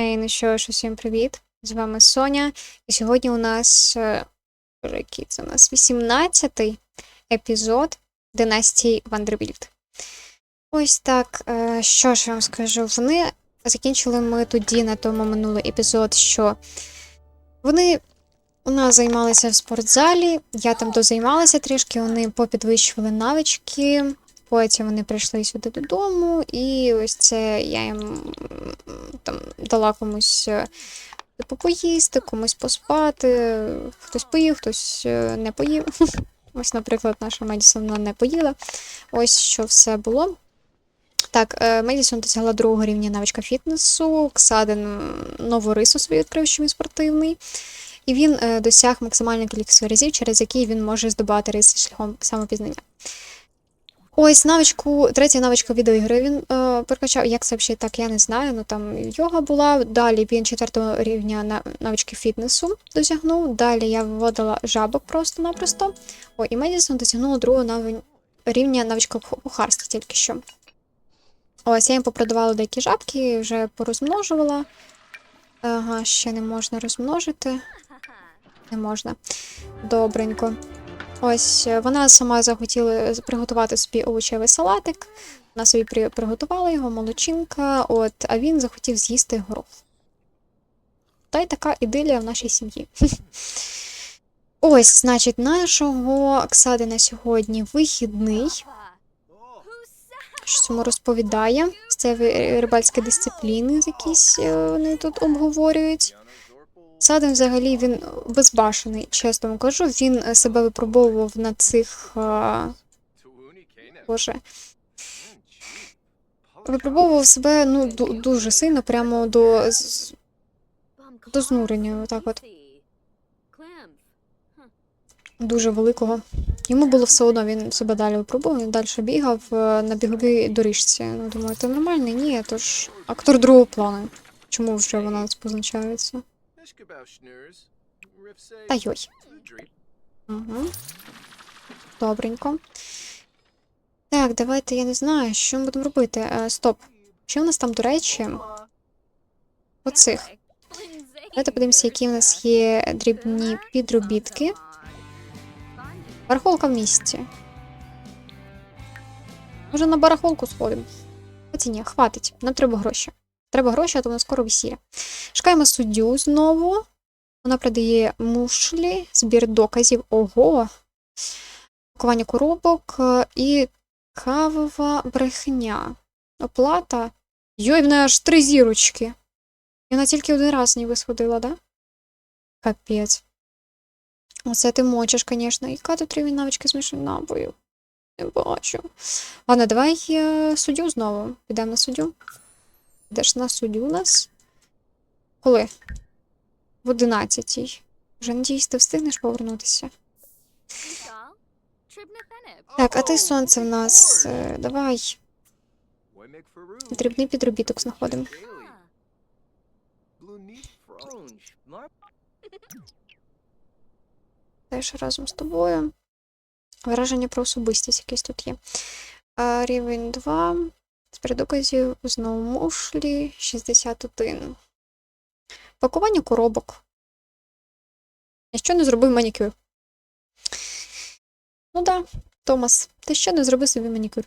Ей, ну що ж, усім привіт! З вами Соня. І сьогодні у нас е, який це у нас 18-й епізод династії Вандербільд. Ось так. е, Що ж я вам скажу? Вони закінчили ми тоді на тому минулий епізод, що вони у нас займалися в спортзалі, я там дозаймалася трішки, вони попідвищували навички. Потім вони прийшли сюди додому, і ось це я їм там дала комусь е, типу, поїсти, комусь поспати. Хтось поїв, хтось е, не поїв. Ось, наприклад, наша Медісон не поїла. Ось що все було. Так, е, Медісон досягла другого рівня навичка фітнесу, Ксаден нову рису свою відкрив, що він спортивний. І він е, досяг максимальної кількості разів, через які він може здобувати риси шляхом самопізнання. Ось навичку, третя навичка відеоігри він е, прокачав. Як це взагалі так, я не знаю. Ну там йога була. Далі він четвертого рівня на- навички фітнесу досягнув. Далі я виводила жабок просто-напросто. О, і Медісон досягнула другого навин- рівня навичка кухарства тільки що. Ось я їм попродавала деякі жабки, вже порозмножувала. Ага, ще не можна розмножити. Не можна. Добренько. Ось е, вона сама захотіла приготувати собі овочевий салатик. Вона собі при- приготувала його, молочинка, от, а він захотів з'їсти горох. Та й така ідилія в нашій сім'ї. Ось, значить, нашого Оксади на сьогодні вихідний. Що цьому розповідає. Це рибальські дисципліни, якісь е, вони тут обговорюють. Садин взагалі він безбашений, чесно кажу. Він е, себе випробовував на цих. Боже. Випробовував себе ну, ду- дуже сильно, прямо до, до знурення. Отак от. Дуже великого. Йому було все одно, він себе далі випробував, він далі бігав е, на біговій доріжці. Ну, думаю, це нормально? Ні, то ж актор другого плану. Чому вже вона позначається? Та йой. Угу. Добренько. Так, давайте, я не знаю, що ми будемо робити. Е, стоп. Що у нас там, до речі? Оцих. Давайте подивимося, які в нас є дрібні підробітки. Барахолка в місті. Може на барахолку сходимо? Хоча ні, хватить. Нам треба гроші. Треба гроші, а то нас скоро весілля. Шукаємо суддю знову. Вона продає мушлі, збір доказів. Ого. Пакування коробок е, і кавова брехня. Оплата. Йой, в неї аж три зірочки. І вона тільки один раз ніби сходила, да? Капець. Оце ти мочиш, звісно. Яка тут рівень навички змішаних набою? Не бачу. Ладно, давай е, суддю знову. Підемо на суддю. Йдеш на суддю у нас? Коли? В одинадцятій. Вже надіюсь, ти встигнеш повернутися. Так, а ти сонце в нас. е, Давай. Дрібний підробіток знаходимо. Теж разом з тобою. Враження про особистість якесь тут є. Рівень 2. Доказів знову мушлі 61. Пакування коробок. Я що не зробив манікюр? Ну да, Томас, ти що не зробив собі манікюр?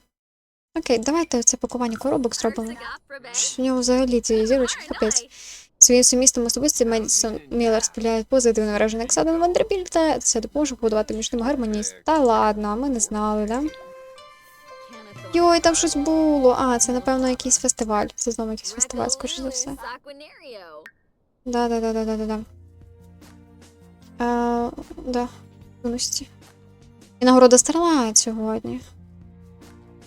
Окей, давайте це пакування коробок зробимо. Що в нього взагалі ці зірочки капець. Своїм сумістом особисті Медісон Міллер спіляє позитивне враження Ксаден Вандербільта. Це допоможе побудувати між ними гармонію. Та ладно, ми не знали, да? Йой, там щось було. А, це, напевно, якийсь фестиваль. Це знову якийсь фестиваль, скоріше за все. Да, да, да, да, да, да, да. Е, да, юності. І нагорода Starlight сьогодні.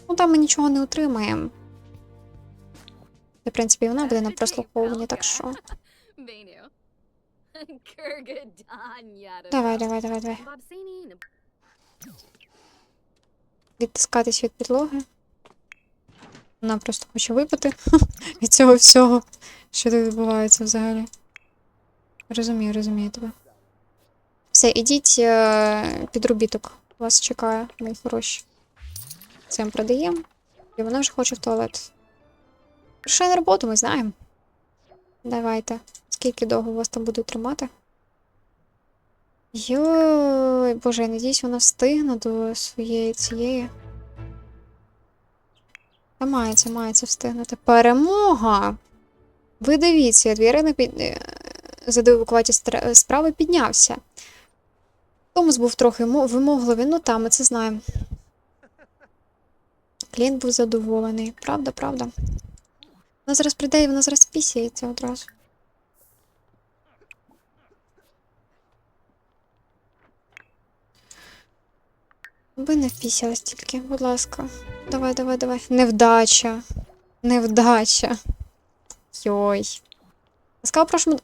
Ну, там ми нічого не отримаємо. В принципі, вона буде на прослуховуванні, так що. Давай, давай, давай, давай. Відтискатись від підлоги. Вона просто хоче випити від цього всього, що тут відбувається взагалі. Розумію, розумію тебе. Все, ідіть е, підробіток. Вас чекає, мої хороші. Це продаємо. І вона вже хоче в туалет. Прийшла на роботу, ми знаємо. Давайте. Скільки довго вас там будуть тримати? Йой, боже, я надіюсь, вона встигне до своєї цієї. Мається, мається встигнути. Перемога! Ви дивіться, Адвіри під... е, за деевакуаті справи піднявся. Томас був трохи вимогливий, ну та, ми це знаємо. Клієнт був задоволений. Правда, правда. Вона зараз прийде і вона зараз пісяється одразу. Ви не впісялись тільки, будь ласка. Давай, давай, давай. Невдача. Невдача. Йой. Ласкаво прошу.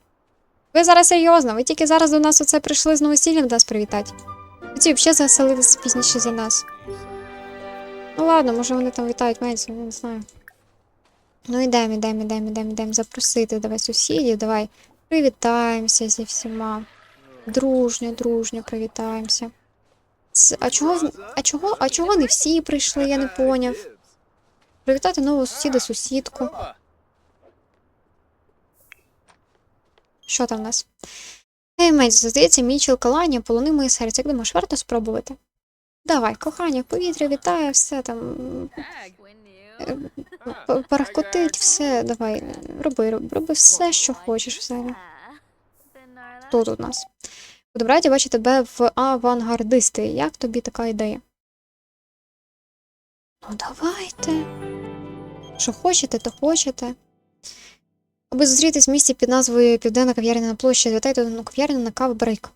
Ви зараз серйозно, ви тільки зараз до нас оце прийшли з новосіллям нас привітати. Хотів ще заселитися пізніше за нас. Ну ладно, може вони там вітають менше, не знаю. Ну ідемо, ідемо, ідемо, ідемо, ідемо запросити, давай сусідів, давай привітаємося зі всіма. Дружньо, дружньо привітаємося. А чого, а чого, а чого не всі прийшли, я не поняв. Привітати нового сусіда, сусідку. Що там в нас? Ей, меч, здається, Мічел Калані полонив моє серце. Як думаєш, варто спробувати? Давай, кохання, повітря вітає, все там. е, Парахкотить, все, давай. Роби, роби, роби все, що хочеш взагалі. Хто тут у нас? Буду раді бачити тебе в авангардисти. Як тобі така ідея? Ну, давайте. Що хочете, то хочете. Аби зустрітись в місті під назвою Південна кав'ярня на площі, звітайте одну кав'ярню на каву брейк.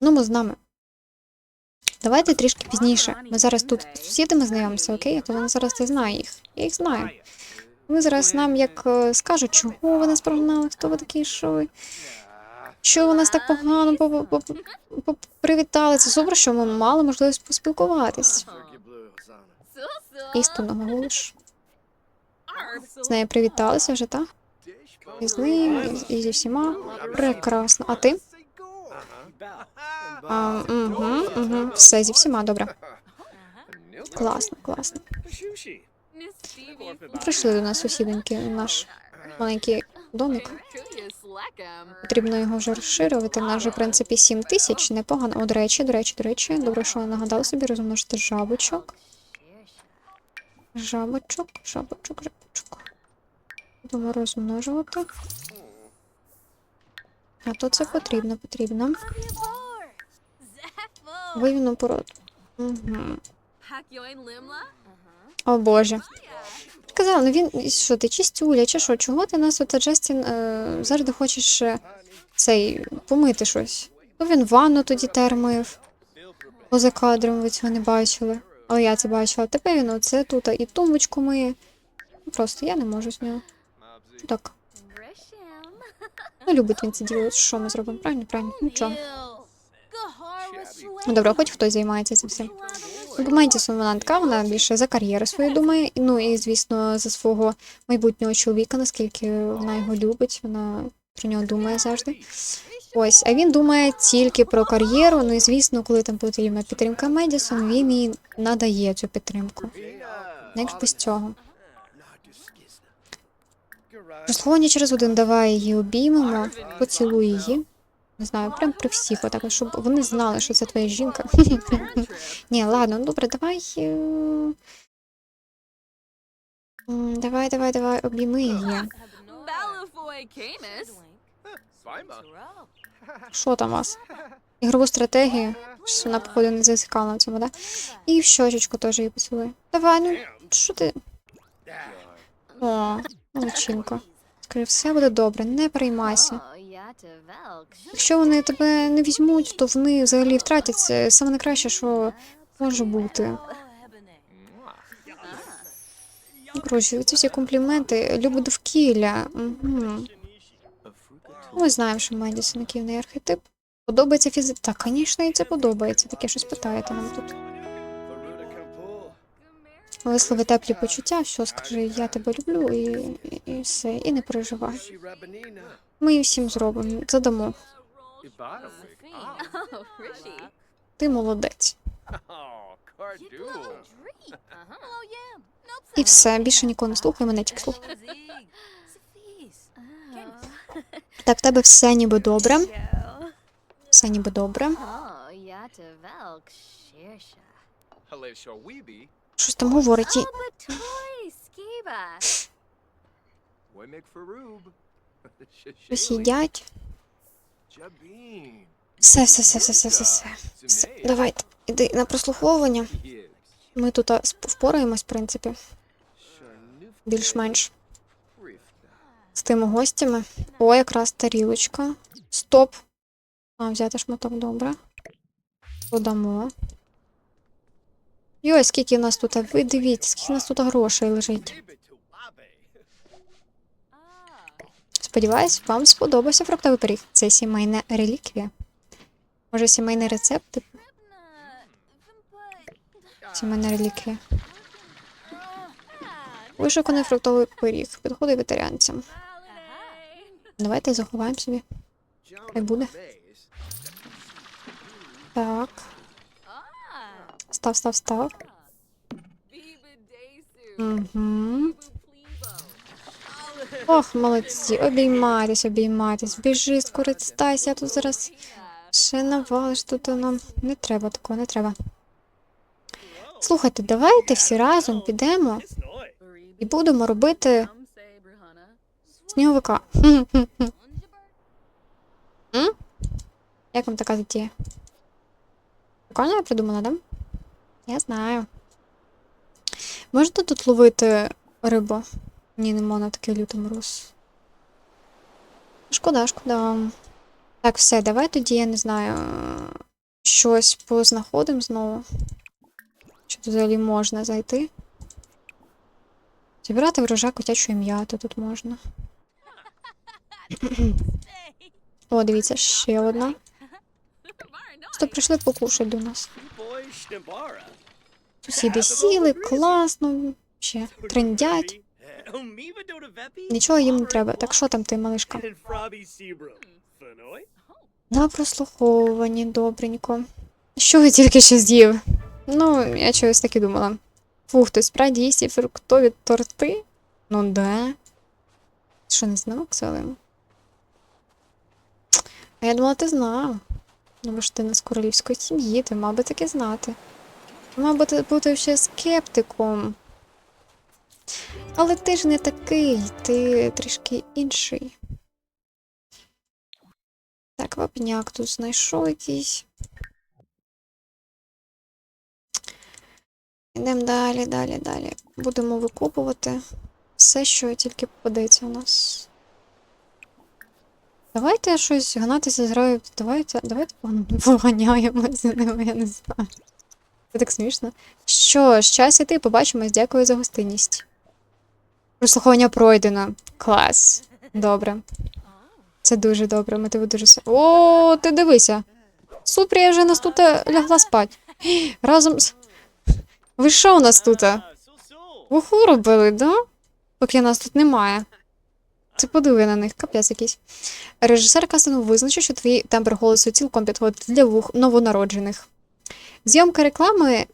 Ну, ми з нами. Давайте трішки пізніше. Ми зараз тут з сусідами знайомимося, окей? То вони зараз не знаю їх. Я їх знаю. Вони зараз нам як е, скажуть, чого ви нас прогнали, хто ви такі, що ви. Що ви нас так погано по- по- по- по- привітали. Це супер, що ми мали можливість поспілкуватись. Істинно говориш. З нею привіталися вже, так? І з ним, і зі всіма. Прекрасно. А ти? А, угу, угу. Все, зі всіма, добре. Класно, класно. Прийшли до нас сусіденьки, наш маленький домик. Потрібно його вже розширювати. У нас вже, в принципі, 7 тисяч. Непогано. О, до речі, до речі, до речі. Добре, що я нагадала собі розмножити жабочок. Жабочок, жабочок, жабочок. Будемо розмножувати. А то це потрібно, потрібно. Вивіну породу. Угу. О боже. Казала, ну він що ти чистюля, чи що? Чого ти нас от Джастін е, завжди хочеш е, цей помити щось? То він ванну тоді термив. Поза кадром ви цього не бачили. Але я це бачила. Тепер він оце тут і тумбочку миє. Ну, Просто я не можу з нього. Так. Ну, любить він це діло. Що ми зробимо? Правильно, правильно. Нічого. Ну, добре, хоч хтось займається цим всім. Ну, вона така, вона більше за кар'єру свою думає. Ну і, звісно, за свого майбутнього чоловіка, наскільки вона його любить, вона про нього думає завжди. Ось, а він думає тільки про кар'єру. Ну і звісно, коли там потрібна підтримка Медісон, він їй надає цю підтримку. Як ж без цього? Розслуговування через один давай її обіймемо, поцілуй її. Не знаю, прям при всіх, отак, щоб вони знали, що це твоя жінка. Ні, ладно, ну добре, давай. е, Давай, давай, давай, обійми її. Що там у вас? Ігрову стратегію. Щось вона, походу, не зацікавлена в цьому, да? І в щочечку теж її поцілуй. Давай, ну що ти? О, молодчинка. Скажи, все буде добре, не переймайся. Якщо вони тебе не візьмуть, то вони взагалі втратять це саме найкраще, що може бути. Коротше, ці всі компліменти, любо довкілля. Угу. Ми знаємо, що Медісон який архетип. Подобається фізи... Так, звісно, і це подобається. Таке щось питаєте нам тут. Вислови теплі почуття, все, скажи, я тебе люблю і, і, і все, і не переживай. Ми її всім зробимо, задамо. Ти молодець. І все, більше нікого не слухай, мене тільки слухай. Так, в тебе все ніби добре. Все ніби добре. Щось там говорить. Щось їдять. Все, все, все, все, все, все, все. все. Давайте, іди на прослуховування. Ми тут впораємось, в принципі, більш-менш з тими гостями. О, якраз тарілочка. Стоп. А, взяти шматок добре. Подамо. Йой, скільки в нас тут, ви дивіться, скільки в нас тут грошей лежить. Сподіваюсь, вам сподобався фруктовий пиріг. Це сімейна реліквія. Може, сімейний рецепт? Сімейна реліквія. Вишуканий фруктовий пиріг. Підходить вегетаріанцям. Давайте заховаємо собі. Хай буде. Так. Став, став, став. Угу. Ох, молодці, обіймайтесь, обіймайтесь. Біжи, скористайся, а тут зараз ще навалиш тут нам. Не треба такого, не треба. Слухайте, давайте всі разом підемо і будемо робити сніговика. Як вам така затія? Прикольно я придумала, да? Я знаю. Можна тут ловити рибу? Ні, не можна такий лютий мороз. Шкода, шкода. Так, все, давай тоді, я не знаю, щось познаходимо знову. Чи тут взагалі можна зайти? Зібрати врожай котячої м'яти тут можна. О, дивіться, ще одна. Просто прийшли покушати до нас. Сусіди сіли, класно, ще трендять. Нічого їм не треба. Так що там ти, малишка? На прослуховуванні, добренько. Що я тільки що з'їв? Ну, я чогось так і думала. Фух, хтось справді їсть фруктові торти? Ну да. Що, не знав, Кселим? А я думала, ти знав. Ну, бо ж ти не з королівської сім'ї, ти мав би таки знати. Ти мав би бути ще скептиком. Але ти ж не такий, ти трішки інший. Так, вапняк тут знайшов якийсь. Йдемо далі, далі, далі. Будемо викопувати все, що тільки попадеться у нас. Давайте щось гнатися з грою. Давайте, давайте поган- поганяємо з ними, я не знаю. Це так смішно. Що ж, час іти, побачимось, дякую за гостинність. Прослуховування пройдено. Клас. Добре. Це дуже добре, ми тебе дуже. О, ти дивися. Супрія вже нас тут е, лягла спать. Разом з. Ви що у нас тут? Вуху робили, да? Поки нас тут немає. Це подиви на них, капець якийсь. Режисер кастингу визначив, що твій тембр голосу цілком підходить для вух новонароджених. Зйомка реклами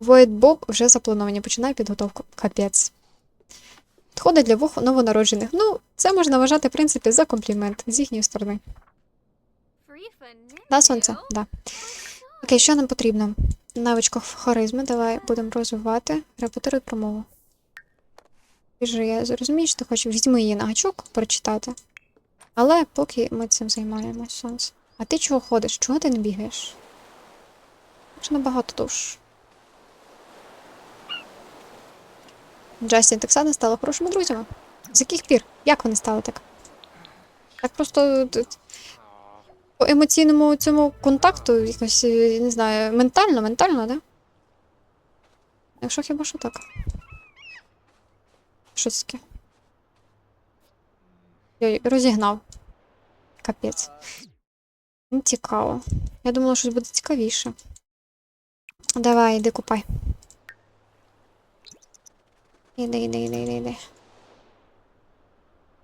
Void Bob вже заплановані. Починає підготовку. Капець. Підходить для вух новонароджених. Ну, це можна вважати, в принципі, за комплімент з їхньої сторони. Да, сонце? Да. Окей, що нам потрібно? Навичка харизми, давай будемо розвивати. Репетируй промову. Біжи, я зрозумію, що ти хочеш. Візьми її на гачок прочитати. Але поки ми цим займаємось, сонце. А ти чого ходиш? Чого ти не бігаєш? Ж набагато довше. Джастін так само стали хорошими друзями. З яких пір? Як вони стали так? Так просто по емоційному цьому контакту, якось, е, не знаю, ментально, ментально, да? Якщо хіба що так. Що таке? Йой, розігнав. Капець. Цікаво. Я думала, щось буде цікавіше. Давай, іди купай. Іди, іди, іди, іди, іди.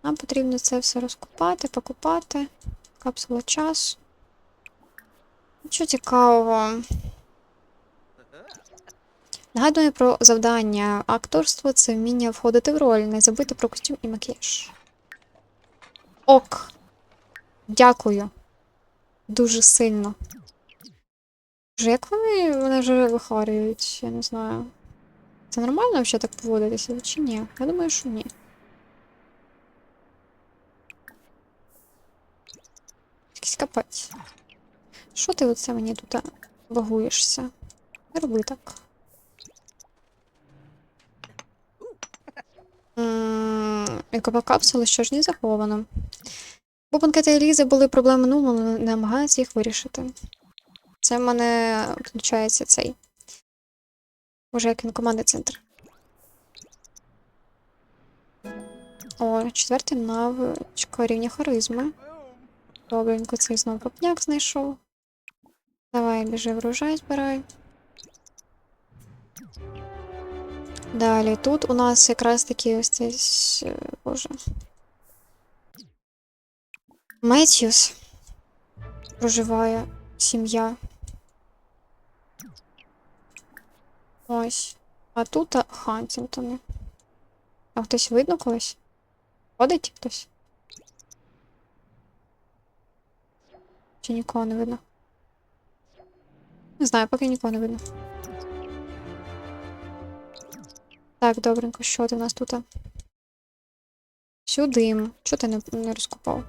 Нам потрібно це все розкупати, покупати. Капсула часу. Нічого цікавого. Нагадую про завдання. Акторство це вміння входити в роль, не забути про костюм і макіяж. Ок. Дякую. Дуже сильно. Вже як вони мене вже вихарюють, я не знаю. Це нормально взагалі так поводитися чи ні? Я думаю, що ні. Якийсь капець. Що ти оце мені тут а, багуєшся? Не роби так. М, Екопа капсули, що ж не заховано. Бо банкети Елізи були проблеми ну, але намагаються їх вирішити. Це в мене включається цей. Боже, як він командний центр. О, четвертий навичка рівня харизми. Добренько, цей знову попняк знайшов. Давай, біжи врожай, збирай. Далі, тут у нас якраз таки ось цей. е, Боже. Меттьюс. Проживає сім'я. Ось. А тут Хантінгтони. А хтось видно когось? Ходить хтось? Чи нікого не видно? Не знаю, поки нікого не видно. Так, добренько, що ти в нас тут? Сюди. Чого ти не, не розкопав?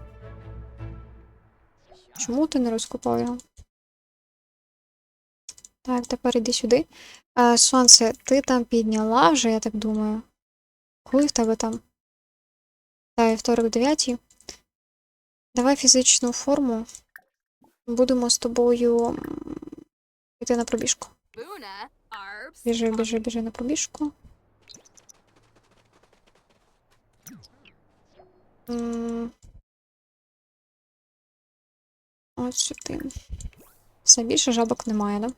Чому ти не розкопав його? Так, тепер іди сюди. А, сонце, ти там підняла вже, я так думаю. Коли в тебе там? Так, вівторок 9. Давай фізичну форму. Будемо з тобою йти на пробіжку. Біжи, біжи, біжи на пробіжку. Ось сюди. Все більше жабок немає, да?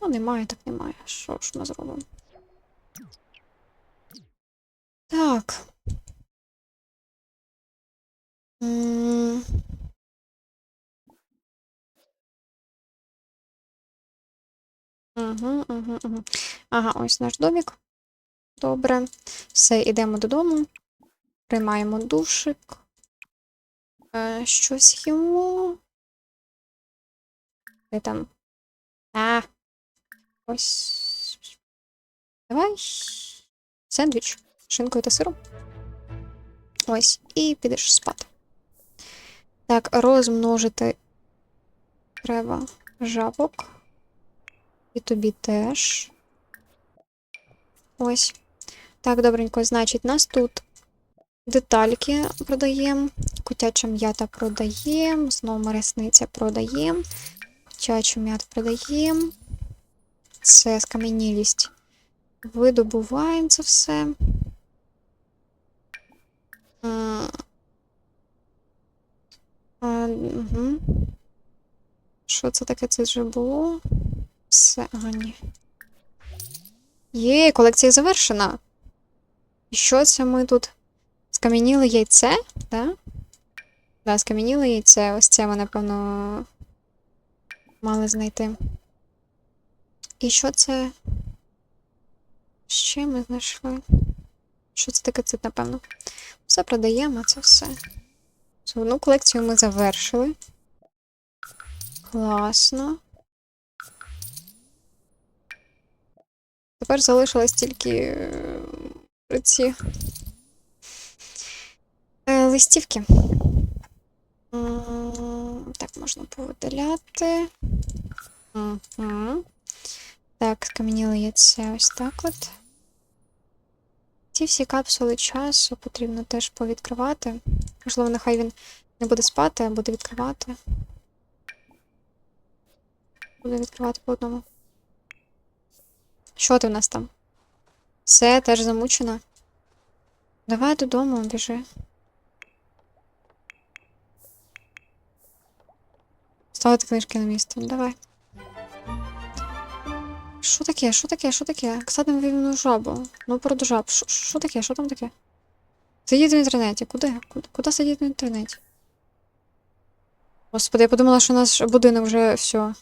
Ну, немає, так немає. Що ж ми зробимо? Так. Угу, угу, угу. Ага, ось наш домик. Добре. Все, йдемо додому. Приймаємо душик. Е, щось їмо. Де там? А. Ось. Давай. Сендвіч. Шинкою та сиром. Ось. І підеш спати. Так, розмножити треба жабок. І тобі теж. Ось. Так, добренько, значить, нас тут детальки продаємо, котяча м'ята продаємо, знову маресниця продаємо, котячу м'яту продаємо. Це скам'янілість. Видобуваємо це все. М. А, угу. Що це таке? Це вже було? Все, ага, ні. Є, колекція завершена. І що це ми тут? Скам'яніли яйце, так? Да, скам'яніли яйце. Ось це ми, напевно, мали знайти. І що це? Ще ми знайшли. Що це таке цит, напевно? Все продаємо, це все. Одну колекцію ми завершили. Класно. Тепер залишилось тільки е, ці е, листівки. Так, можна повидаляти. Угу. Так, скам'яніли яйце ось так от. Ці всі капсули часу потрібно теж повідкривати. Можливо, нехай він не буде спати, а буде відкривати. Буде відкривати по одному. Що ти в нас там? Все, теж замучена. Давай додому, біжи. Ставити книжки на місце. Давай. Що таке? Що таке? Що таке? Садимо вільну жабу. Ну, про жаб. Що- таке? Що там таке? Сидіть в інтернеті. Куди? Куди, сидіти в інтернеті? Господи, я подумала, що наш будинок вже все.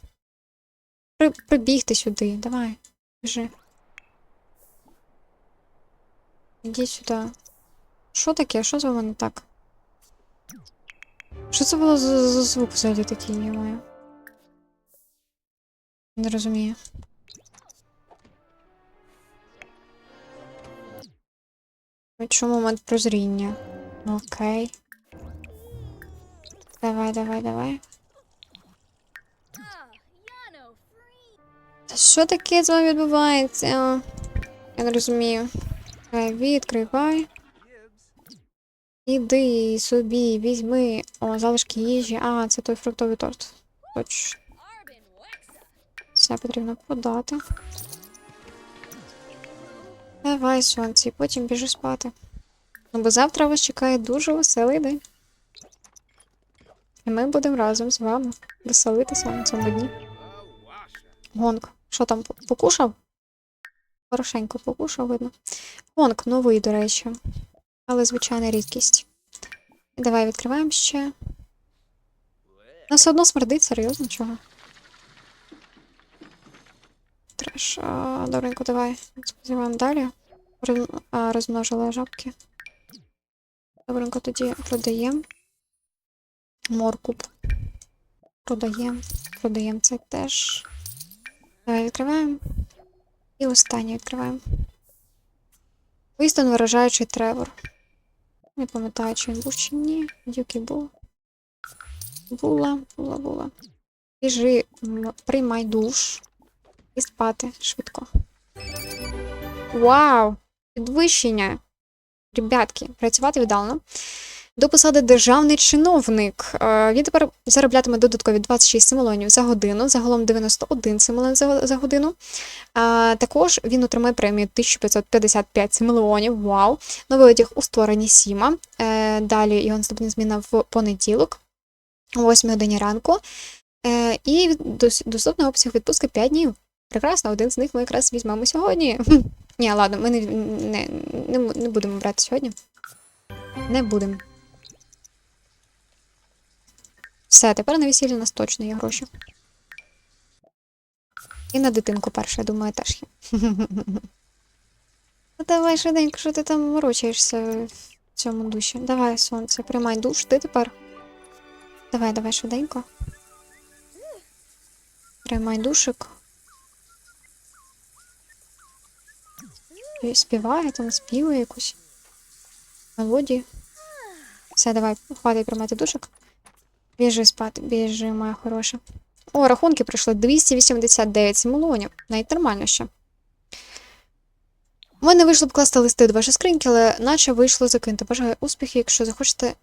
При, прибігти сюди. Давай. Біжи. Іди сюди. Що таке? Що з вами так? Що це було за, за звук взагалі такий, я маю? Не розумію. Чому момент прозріння? Окей. Давай, давай, давай. Та що таке з вами відбувається? Я не розумію. Давай, відкривай. Іди собі, візьми. О, залишки їжі. А, це той фруктовий торт. Точно. Все потрібно подати. Давай, сонце, і потім біжи спати. Ну, бо завтра вас чекає дуже веселий день. І ми будемо разом з вами веселитися на цьому дні. Гонк. Що там покушав? Хорошенько покушав, видно. Гонк новий, до речі. Але звичайна рідкість. Давай відкриваємо ще. Ну, все одно смердить, серйозно, чого? Треш. А, добренько, давай. Сподіваємо далі. Роз- розмножила жабки. Добренько тоді продаємо. Моркуб. Продаємо. Продаємо це теж. Давай відкриваємо. І останнє відкриваємо. Вистон виражаючий тревор. Не пам'ятаю, чи він був чи ні. Дюки був. Була, була, була. Біжи, приймай душ. І спати швидко. Вау! Підвищення. Ребятки, працювати віддалено. До посади державний чиновник. Е, Він тепер зароблятиме додаткові 26 симолонів за годину, загалом 91 симолон за, годину. Також він отримає премію 1555 симолонів. Вау! Новий одяг у створенні Сіма. Е, далі його наступна зміна в понеділок, о 8 годині ранку. Е, і доступний обсяг відпустки 5 днів. Прекрасно, один з них ми якраз візьмемо сьогодні. Ні, ладно, ми не, не, не, не будемо брати сьогодні. Не будемо. Все, тепер на весілля нас точно є гроші. І на дитинку перша, я думаю, теж є. Ну давай швиденько, що ти там морочаєшся в цьому душі. Давай, сонце, приймай душ, ти тепер. Давай, давай швиденько. Приймай душик. Співає там, співає якусь мелодію. Все, давай, хватить приймати душик. Біжи спати, біжи, моя хороша. О, рахунки прийшли 289 симулонів. Навіть нормально ще. У мене вийшло покласти листи до вашої скриньки, але наче вийшло закинути. Бажаю успіхів, якщо захочете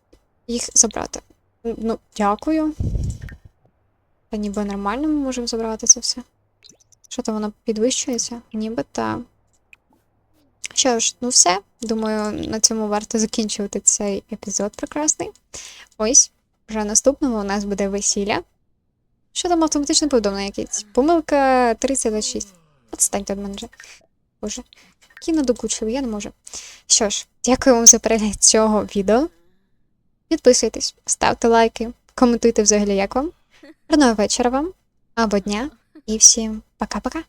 їх забрати. Ну, дякую. Та ніби нормально ми можемо забрати це все. Що там воно підвищується? Ніби та. Що ж, ну все. Думаю, на цьому варто закінчувати цей епізод прекрасний. Ось, вже наступного у нас буде весілля. Що там автоматичне повідомлення якесь? Помилка 3026. Отстаньте від мене вже. Боже. Кіно докучливий, я не можу. Що ж, дякую вам за перегляд цього відео. Підписуйтесь, ставте лайки, коментуйте взагалі, як вам. Гарного вечора вам або дня. І всім пока-пока.